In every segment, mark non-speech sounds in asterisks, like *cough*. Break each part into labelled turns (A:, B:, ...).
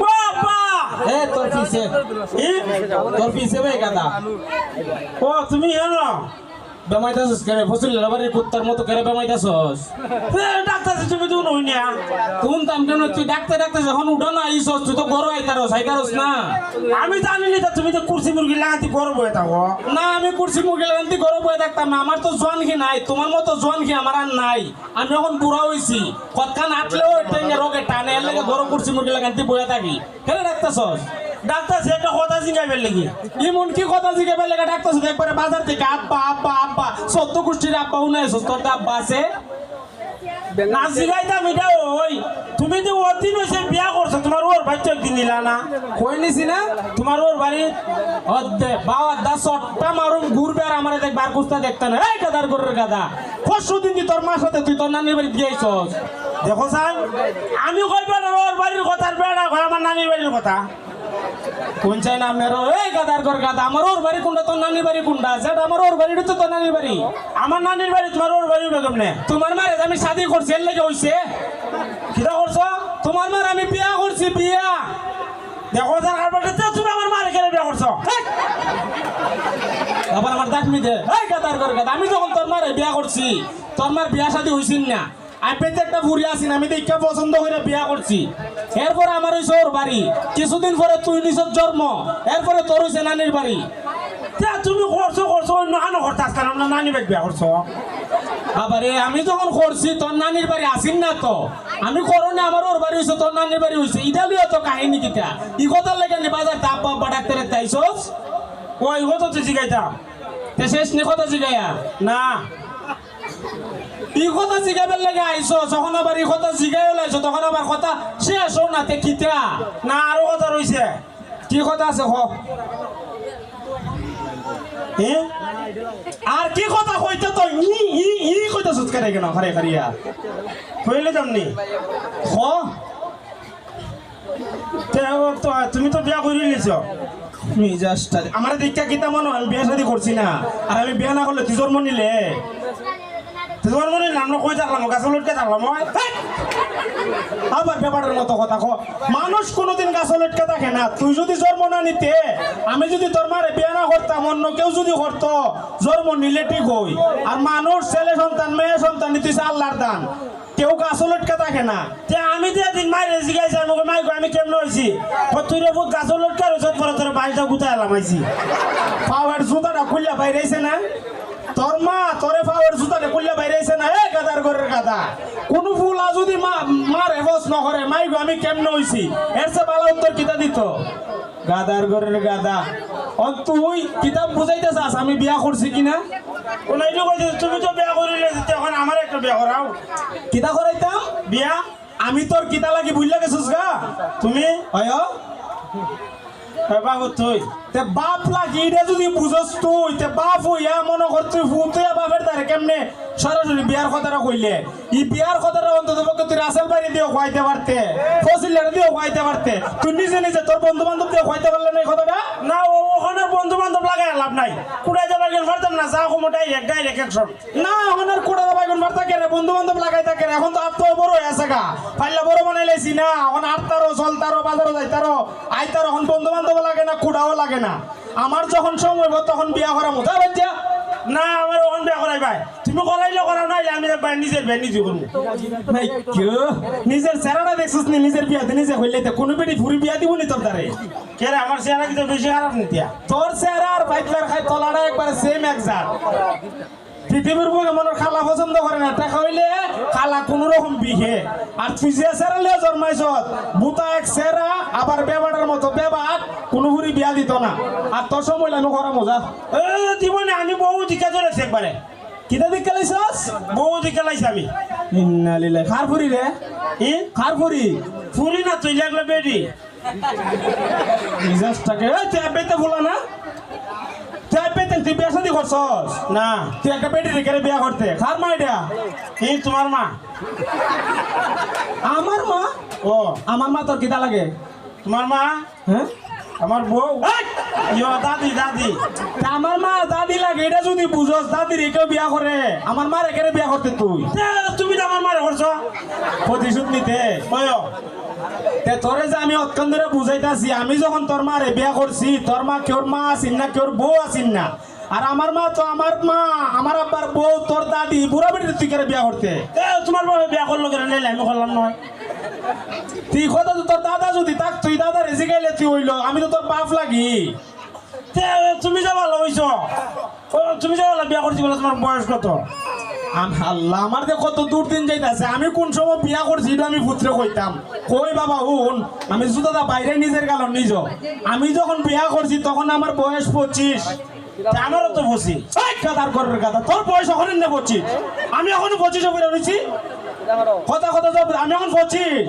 A: বাবা!
B: এ তোর পিছে। তোর পিছে বে গাদা।
A: ও তুমি হেলো
B: বেমাইতাছস কেরে ফসল লাবারে কুত্তার মতো কেরে বেমাইতাছস?
A: এ ডাক্তার তুমি তো নই না।
B: তাম কেন? তুই ডাক্তার ডাক্তার যখন উঠো না আইসস তুই তো গরো আইতারস আইতারস না।
A: আমি জানি না তা তুমি তো কুরসি মুরগি লাগাতে করব এটা ও
B: না, আমি কুর্সি মুখে লাগান্তি গরো বয়ে থাকতাম না। আমার তো জোয়ান কি নাই, তোমার মতো জোয়ান কি আমার আর নাই। আমি এখন বুড়া হইছি। কতখান আটলেও টেঙ্গে রোগে টানে, এর লাগে গরো কুর্সি মুখে লাগান্তি বয়ে থাকি। কেন ডাক্তারছস
A: ডাক্তার সেটা কথা জিগাইবেন লাগি
B: এমন কি কথা জিজ্ঞাসা লেগে ডাক্তার একবারে বাজার থেকে আব্বা আব্বা আব্বা সত্য গোষ্ঠীর আব্বা উনাই তোর তো আব্বা আছে।
A: না জিগাইতাম এটা ওই তুমি যে ওর দিন হয়েছে বিয়া করছ তোমার ওর বাচ্চা একদিন নিলা না।
B: কই নিছি না?
A: তোমার ওর বাড়ি?
B: অদ্দে বাবা দা সট্টা মারুম ঘুরবে আর আমার দেখ বার কুস্তা দেখতে না। এই গাদার গরের গাদা পরশু দিন তুই তোর মার সাথে তুই তোর নানির বাড়ি গিয়েছস?
A: দেখো স্যার আমি কইব না ওর বাড়ির কথা বেড়া আমার নানির বাড়ির কথা।
B: কোন চাই না মেরো এই গাদার গর গাদা, আমার ওর বাড়ি কোনটা? তোর নানির বাড়ি কোনটা? যেটা আমার ওর বাড়ি তো তোর নানির বাড়ি।
A: আমার নানির বাড়ি, তোমার ওর বাড়ি নে
B: তোমার মারে আমি শাদি করছি, এর লেগে হইছে।
A: কিটা করছ?
B: তোমার মার আমি বিয়া করছি, বিয়া।
A: দেখো স্যার আর বাড়িতে তুমি আমার মারে কেন বিয়া করছ!
B: আবার আমার দাঁতমি দে এই গাদার করে গাদা, আমি যখন তোর মারে বিয়া করছি, তোর মার বিয়া শাদী হইছিন না আমি একটা বুড়ি আছিন আমি দেখা পছন্দ করে বিয়া করছি। এরপরে আমার হইছে ওর বাড়ি। কিছুদিন পরে তুই নিছর জন্ম এরপরে তোর হইছে নানির বাড়ি।
A: তুমি করছ করছ অন্য আনো করতে আসতাম আমরা নানি বাড়ি বিয়া করছ।
B: আবারে আমি যখন করছি তোর নানির বাড়ি আসিন না তো। আমি করোনা আমার ওর বাড়ি হইছে তোর নানির বাড়ি হইছে। ইডালিও তো কাহিনী কিটা ই কথার লেগে নি বাজার তা আব্বা আব্বা ডাক্তারের তাইছস
A: ওই কত তো জিগাইতাম।
B: শেষ নি কথা জিগাইয়া?
A: না।
B: ই কথা জিগাইবার লাগে আইছো, যখন আবার ই কথা জিগাই ওলাইছো, তখন আবার কথা শেষ হও না কিতা?
A: না, আরও কথা রইছে।
B: কি কথা আছে, হ।
A: হ্যাঁ
B: আর কি কথা কইতে তো ই ই ই কইতে সুৎ করে কেন? খারে খারিয়া
A: কইলে যামনি
B: হ?
A: তুমি তো বিয়া করে
B: মিজাজটা আমার দেখা কিতা মনে আমি বিয়া শাদি করছি না। আর আমি বিয়া না করলে তুই জন্ম নিলে।
A: থাকলাম?
B: মতো কথা কোনোদিন না। তুই যদি আমি যদি তোর মারে বিয়ে করতাম, অন্য কেউ যদি করতো, জন্ম নিলে ঠিক হই। আর মানুষ, ছেলে সন্তান, মেয়ে সন্তান নিতেছে আল্লাহর দান। কেউ গাছ লটকে থাকে না।
A: আমি যে দিন মাইরে জিগাইছি আমাকে মাইক আমি কেমন হইছি তুই রে গাছ লটকে রইছ পরে তোর বাড়িটা গুতাই এলাম আইছি
B: পাওয়ার জুতাটা খুললে বাইরেছে না? তোর মা তোরে পাওয়ার জুতাটা খুললে বাইরেছে না, এ গাদার ঘরের গাদা। কোন ফুলা যদি মা মার হেফস ন করে মাই আমি কেমনে হইছি? এর চেয়ে ভালো উত্তর কিতা দিত? গাদার ঘরের গাদা। ও তুই কিতাব বুঝাইতে চাস আমি বিয়া করছি কিনা?
A: ওনাইটো কইছে, তুমি তো বিয়া করে নিয়েছি এখন আমার একটা বিয়া করাও
B: কিতা করাইতাম
A: বিয়া?
B: আমি তোর কিতা লাগি বুঝলা গেছিস গা।
A: তুমি?
B: হয় বাপ লাগি এটা যদি বুঝস তুই বাপ হইয়া মনে করতে ফুতে বাপের তারে কেমনে সরাসরি বিয়ার কথাটা কইলে। ই বিয়ার কথাটা অন্তত পক্ষে তুই রাসেল বাড়ি দিয়েও খাইতে পারতে। ফসিলের দিয়েও খাইতে পারতে। তুই নিজে নিজে তোর বন্ধু বান্ধব দিয়েও খাইতে পারলে না এই কথাটা?
A: না ও ওখানে বন্ধু বান্ধব লাগাই লাভ নাই। কুড়াই যাবার গেলে পারতাম না যা কমোটাই এক ডাইরেক্ট একশন।
B: না এখন আর কোটা বাইগুন মার থাকে রে? বন্ধু বান্ধব লাগাই থাকে এখন তো আত্ম বড় হয়ে আছে গা। পাইলে বড় বানাই লাইছি না। এখন আটতারো চলতারো বাজারও যাইতারো আইতারো এখন বন্ধু বান্ধব লাগে না কুড়াও লাগে না। আমার যখন সময় তখন বিয়া করা মতো বাচ্চা
A: না আমার ওখান বিয়া করাই ভাই। তুমি করাইলে করাও নাই আমি ভাই নিজের ভাই নিজে করব।
B: ভাই কেউ নিজের চেহারাটা দেখছিস নি নিজের বিয়াতে নিজে হইলে তো কোনো বেটি ফুরি বিয়া দিব নি তোর দ্বারে?
A: কে রে আমার চেহারা কিন্তু বেশি খারাপ নিতিয়া
B: তোর চেহারা আর বাইকলার খাই তলাটা একবারে সেম একজাত পৃথিবীর বুকে মনের খালা পছন্দ করে না। টাকা হইলে খালা কোন রকম বিহে। আর তুই যে চেহারা লিয়ে জন্মাইছ। বুতা এক চেহারা আবার বেবাটার মতো বেবাট কোনো ফুরি বিয়া দিত না। আর তোর সময় লানো করা মজা।
A: এ দিব না আমি বহু দিকা চলেছি একবারে।
B: কিতা দিক খেলাইছস
A: বহু দিকা লাইছি আমি।
B: ইন্না লিল্লাহ। খার ফুরি রে?
A: ই
B: খার ফুরি
A: না তুই লাগলে বেডি।
B: মিজাজটাকে *laughs* তুই আবেতে ভুলা না? তুই বিয়া শাদি করছস?
A: না।
B: তুই একটা বেটি রেখে বিয়া করতে। খার মা এটা?
A: তোমার মা।
B: আমার মা?
A: ও।
B: আমার মা তোর কিতা লাগে?
A: তোমার মা?
B: হ্যাঁ?
A: আমার বউ। দাদি দাদি।
B: আমার মা দাদি লাগে এটা যদি বুঝোস দাদির কেউ বিয়া করে। আমার মার এখানে বিয়া করতে তুই।
A: তুমি তো আমার মারে করছ।
B: প্রতিশোধ নিতে। তে তোরে যে আমি অতক্ষণ ধরে বুঝাইতাছি আমি যখন তোর মারে বিয়া করছি তোর মা কেউর মা আসিন না কেউর বউ আসিন না? আর আমার মা তো আমার মা আমার আব্বার বউ তোর দাদি বুড়া বেটির তুই কেন বিয়া করতে?
A: তোমার বউ বিয়া করল কেন? নাইলে আমি করলাম নয়
B: তুই কথা তো তোর দাদা যদি তাক তুই দাদা রেসি গাইলে তুই হইল আমি তো তোর বাপ লাগি।
A: তে, তুমি যে ভালো হইছো তুমি যে ভালো বিয়া করছি বলে তোমার বয়স কত?
B: আম- কত আমি কোন বিয়া আমি পুত্রে কই বাবা আমি নিজের আমি যখন বিয়া করছি তখন আমার বয়স পঁচিশ।
A: তে,
B: গাদার ঘরের গাদা তোর বয়স এখন না পঁচিশ? আমি এখন পঁচিশে বেরো রয়েছি কথা কথা আমি এখন পঁচিশ।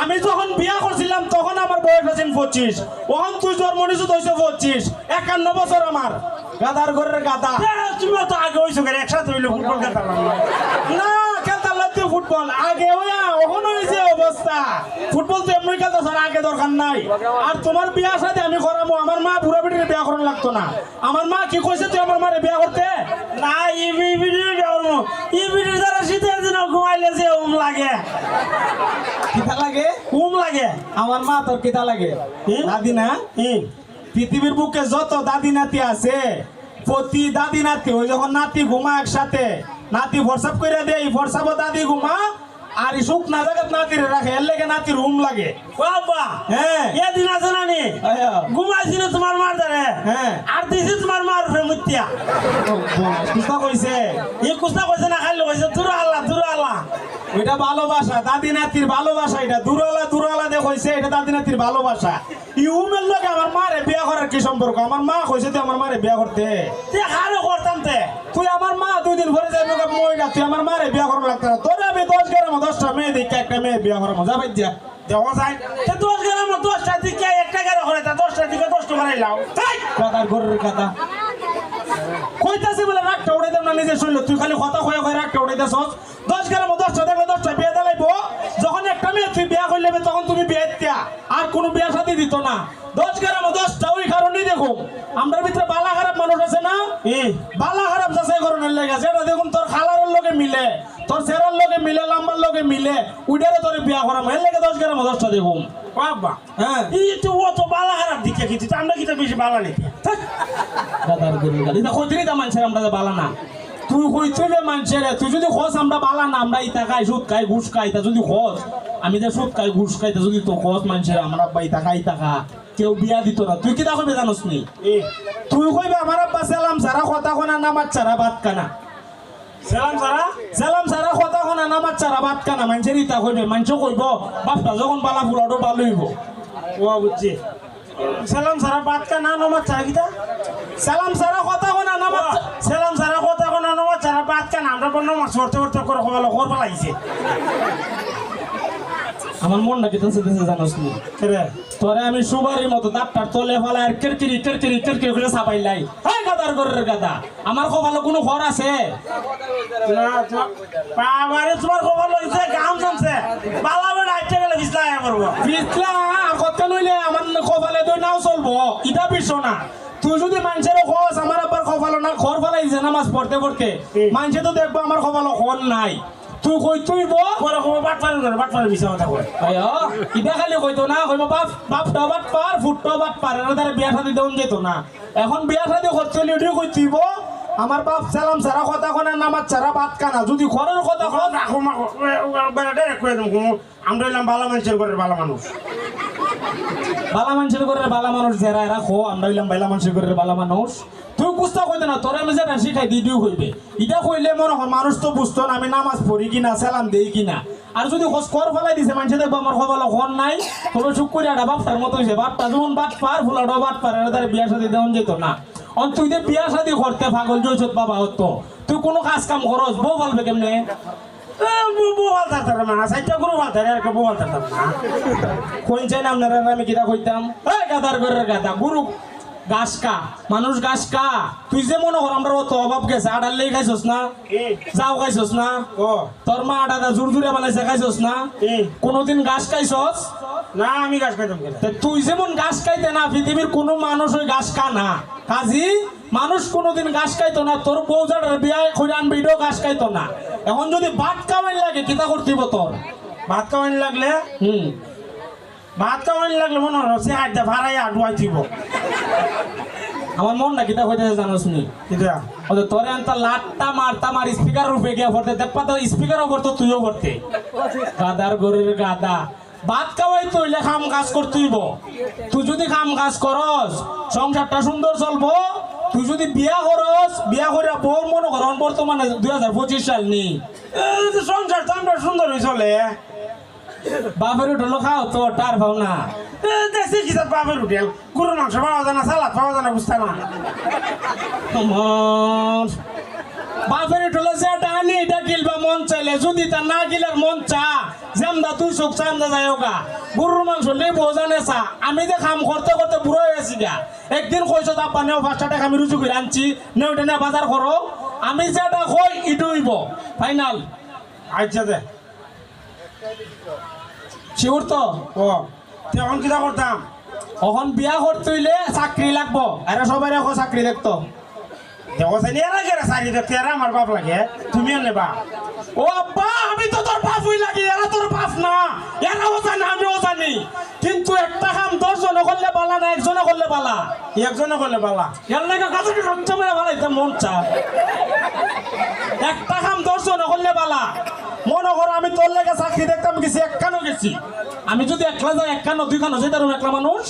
B: আমি যখন বিয়া করছিলাম তখন আমার বয়স আছে পঁচিশ। ওখান তুই জন্ম নিছু হয়েছে পঁচিশ। একান্ন বছর আমার। গাদার ঘরের গাদা
A: তে, তুমি তো আগে হইছো কেন? একসাথে হইল ফুটবল খেলতাম
B: না খেলতাম লাগছে ফুটবল। আগে ওয়া ওখানে হয়েছে অবস্থা। ফুটবল তো এমনি খেলতে স্যার আগে দরকার নাই। আর তোমার বিয়া সাথে আমি করাবো আমার মা বুড়া বেটির বিয়া করানো লাগতো না। আমার মা কি কইছে তুই আমার মারে বিয়া করতে?
A: না ই ভিডিও বিয়া করব ই ভিডিও দ্বারা শীতের দিন ঘুমাইলে যে উম লাগে।
B: কিতা লাগে?
A: উম লাগে।
B: আমার মা তোর কিতা লাগে? দাদি না? পৃথিবীর বুকে যত দাদি নাতি আছে প্রতি দাদি নাতি ওই যখন নাতি ঘুমা একসাথে নাতি ফরসাপ করে দেয় ফরসাপ দাদি ঘুমা আর এই শুক না জায়গা নাতিরে রাখে এর লেগে নাতির রুম লাগে।
A: বাবা
B: হ্যাঁ।
A: এদিন আছে না নি। ঘুমাইছিল তোমার মার দ্বারে
B: হ্যাঁ।
A: আর দিছি তোমার মার উপরে মুতিয়া
B: কুস্তা কইছে?
A: এই কুস্তা কইছে দূর আল্লাহ দূর আল্লাহ
B: এটা ভালোবাসা দাদি নাতির ভালোবাসা এটা। দূরওয়ালা দিয়ে কইছে, এটা দাদি নাতির ভালোবাসা ইউমের লোকে আমার মারে বিয়া করার কি সম্পর্ক? আমার মা কইছে, তুই আমার মারে বিয়া করতে।
A: তে হারে করতাম তে।
B: তুই আমার মা দুই দিন পরে মোকে মহিলা তুই আমার মারে বিয়া করার লাগতো না। তোর আমি দশ গ্রাম দশটা মেয়ে দেখি একটা মেয়ে বিয়া করার মজা পাই যা
A: দেওয়া যায় দশ গ্রাম দশটা দিকে একটা গাড়ি করে তা দশটা দিকে দশটা করে লাও।
B: কথার ঘরের কথা। কইতাছি বলে রাগটা উড়াই দেব না নিজে শুনল তুই খালি কথা হয়ে হয়ে রাগটা উড়াই দেছ দশ গ্রাম দশটা দেখলে দশটা বিয়ে দিলাইব। যখন একটা মেয়ে তুই বিয়া করলে তখন তুমি বিয়ে দিয়া। আর কোনো বিয়া সাথে দিত না। দশ গ্রাম দশটা ওই কারণেই দেখো আমরা ভিতরে বালা খারাপ মানুষ আছে না? বালা খারাপ যাচাই করণের লেগে যেটা দেখুন তোর খালারের লোকে মিলে তোর সেরার লোকে মিলে লাম্বার লোকে মিলে উইডারে তোর বিয়া করাম এর লেগে দশ গ্রাম দশটা দেখুন।
A: বাবা।
B: হ্যাঁ।
A: এই তো ও তো বালা খারাপ দিকে কিছু আমরা কিটা বেশি বালা নেই?
B: দাদার গরিব গালি। এটা কইতেই তা মানুষের আমরা বালা না। তুই কইতে যে মানুষের তুই যদি খোঁজ আমরা বালা না আমরা ইতা খাই সুদ খাই ঘুষ খাই তা যদি খোঁজ আমি যে সুদ খাই ঘুষ খাই তা যদি তো খোঁজ মানুষের আমরা আব্বা ইতা খাই খা। কেউ বিয়া দিত না। তুই কিতা কইবে জানোস নি? তুই কইবে আমার আব্বা সালাম সারা কথা কোনা নামাজ ছাড়া ভাত কানা।
A: সালাম সারা?
B: সালাম সারা কথা কোনা নামাজ ছাড়া ভাত কানা। মানুষের ইতা কইবে মানুষ কইব বাপটা যখন বালা ফুলাটো ভালো হইব
A: ও বুঝছি। সালাম সারা বাদ কা না নমাজ ছাড়া কিটা?
B: সালাম সারা কথা কোনা নামাজ
A: সালাম সারা কথা বাদ কা না আমরা কোন নমাজ পড়তে পড়তে করে করবা লাগিছে।
B: আমার মনটা কেতেছে দেশে জানোস নি তোরে আমি সুবারির মতো দাঁতটার তলে ফেলা আর কিরকিরি কিরকিরি কিরকিরি করে সাবাই লাই। হাই গাদার গরের গাদা। আমার কপালে কোনো ঘর আছে?
A: বাবারে তোমার লাগিছে গাম জানছে বালা বেড়া আইতে গেলে বিছলা করব
B: পিছলা কত লইলে আমার কপালে তুই নাও চলবো। ইটা পিছো না। তুই যদি মানুষের খোঁজ আমার আবার কপালো না ঘর ফেলাইছে নামাজ পড়তে পড়তে মানুষে তো দেখব আমার কপালো ঘর নাই। তুই কই তুই বো
A: পরে খবর বাট পারে করে বাট পারে বিছা কথা কয়।
B: আয় ইটা খালি কইতো না কইব বাপ বাপ but per foot but per এর দ্বারা বিয়া শাদি দেউন যেত না। এখন বিয়া শাদি করতে লিডিও কই তুইব আমার বাপ সালাম সারা কথা কোনা নামাজ ছাড়া ভাত কানা যদি ঘরের কথা কন
A: রাখো মা বেড়া ডাইরেক্ট করে দেবো আমরা এলাম বালা মানুষের করে বালা মানুষ।
B: বালা মানুষের ঘরের বালা মানুষ যারা রাখো, আমরা হইলাম বালা মানুষের ঘরের বালা মানুষ। তুই বুঝতে কইতে না, তোরা আমি যেটা শিখাই দিই দিও হইবে এটা কইলে মনে হয় মানুষ তো বুঝতো না, আমি নামাজ পড়ি কিনা, সালাম দেই কিনা। আর যদি খোঁজ কর ফেলাই দিছে, মানুষে দেখব আমার খবর ঘর নাই। তবে চুপ করে একটা বাপটার মতো হয়েছে বাপটা যখন বাট পার, ফুলাটো বাট পার এটা তার বিয়া শাদি দেওয়া যেত না। অন তুই যে বিয়া শাদি করতে পাগল জয়সত বাবা হতো, তুই কোনো কাজ কাম করস, বউ বলবে কেমনে?
A: বোয়াল থাকতাম না সাইডটা গরু ভালো থাকে আর বোয়াল থাকতাম না
B: কোন চাই না আপনারা আমি কিতা কইতাম? এই গাদার ঘরের গাদা গুরু গাছ কা মানুষ গাছ কা। তুই যে মনে কর আমরা অত অভাব গেছে আডার লেগে খাইছস না? যাও খাইছস না? তোর মা আডা জোর জুড়ে বানাইছে খাইছস না? কোনোদিন গাছ খাইছস?
A: না আমি গাছ খাইতাম
B: তুই যেমন গাছ খাইতে না পৃথিবীর কোনো মানুষ ওই গাছ কা না। কাজী? মানুষ কোনোদিন গাছ খাইতো না তোর বউজাটার বিয়ে করে আনবি এটাও গাছ খাইতো না। এখন যদি ভাত খাওয়াই লাগে কিতা করতিব তোর?
A: ভাত খাওয়ানি লাগলে?
B: হুম।
A: ভাত খাওয়ানি লাগলে মনে হচ্ছে আড্ডা ভাড়াই আডুয়াই দিব।
B: আমার মন না কিতা হইতেছে জানোস নি
A: এটা
B: ওদের তোরে আনতা লাটটা মারতা মার স্পিকার রূপে গিয়া পড়তে দেখবা তো স্পিকারও করতো তুইও করতে গাদার গরুর গাদা। ভাত খাওয়াই তৈলে কাম কাজ করতেইব তুই যদি কাম কাজ করস সংসারটা সুন্দর চলবো। তুই যদি বিয়া করস বিয়া করে বউর মনে করন বর্তমানে দুই হাজার পঁচিশ সাল নি
A: সংসার তো আমরা সুন্দর হয়ে চলে।
B: বাপের উঠল খাও তো টার পাও না।
A: দেখছি কি তার বাপের হোটেল গরুর মাংস পাওয়া যায় না সালাদ পাওয়া যায় না বুঝতে না।
B: চোখ চামদা যাই গা। গরুর মাংস নেই বোঝানে চা। আমি যে কাম করতে করতে বুড়ো গেছি গা। একদিন কইছো তাপ্পা নেও পাঁচটা টাকা আমি রুজু করে আনছি। নেও টেনে বাজার করো আমি যেটা কই ফাইনাল
A: আচ্ছা দে।
B: শিউর তো।
A: ও তখন কিটা করতাম
B: এখন বিয়া করতে হইলে চাকরি লাগবো আরে সবাই চাকরি দেখতো আমি তো তোর বাপ হই লাগি, এরা না। আমিও জানি। কিন্তু একটা একজনে
A: একজনে
B: মন চা আমি লেগে চাকরি দেখতাম গেছি একখানো গেছি। আমি যদি একলা যাই একখানো দুইখানো যেতে একলা মানুষ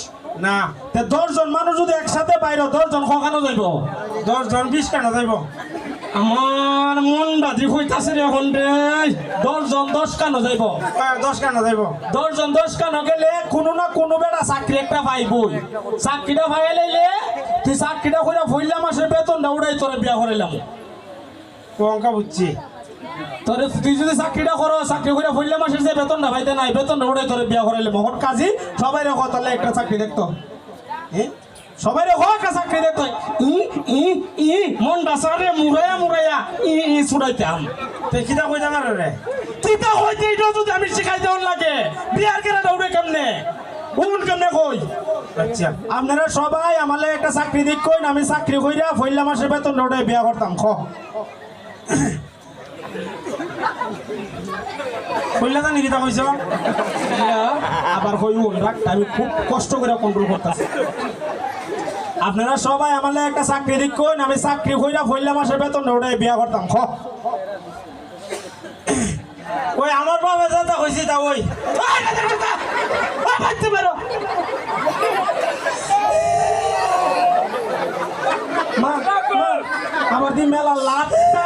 A: না
B: তে দশজন মানুষ যদি একসাথে বাইরে দশজন কখানো যাইব।
A: দশ জন বিশ কেন যাইব?
B: আমার মনটা দি হইতাছে রে এখন রে দশজন দশ কানো যাইব?
A: হ্যাঁ, দশ কেন যাইব?
B: দশজন দশ কানো গেলে কোনো না কোনো বেটা চাকরি একটা পাইবই। চাকরিটা পাই লাইলে তুই চাকরিটা করে ভইলা মাসের বেতনটা উড়াই তোরে বিয়া করাইলাম।
A: অঙ্কা বুঝছি।
B: তোরে তুই যদি চাকরিটা করো চাকরি করে ভইলা মাসের যে বেতনটা পাইতে নাই বেতনটা উড়াই তোরে বিয়া করাইলাম হট কাজী সবাই রেখো তাহলে একটা চাকরি দেখতো।
A: এ?
B: সবাই রেখো একটা চাকরি দেখতো। ই ই ই মনটা সারে মুরাইয়া মুরাইয়া ই ই ছুড়াইতাম
A: তে কিটা কই জানার রে?
B: চিন্তা হইতে এটাও যদি আমি শিখাই দেওয়ার লাগে বিয়ার কেনা দৌড়ে কেমনে? উমন কেমনে কই?
A: আচ্ছা।
B: আপনারা সবাই আমালে একটা চাকরি দিক কইন আমি চাকরি কইরা ফইলা মাসের বেতন দৌড়ে বিয়া করতাম খ।
A: কইলা জানি কিটা কইছ
B: আবার কই উন রাখতে আমি খুব কষ্ট করে কন্ট্রোল করতেছি। আপনারা সবাই আমালে একটা চাকরি দিক কইন আমি চাকরি কইরা ফইলা মাসের বেতন দৌড়ে বিয়া করতাম খ।
A: ওই আমার বাবা দাদা কইছি তা ওই।
B: আমার দি মেলা লাটটা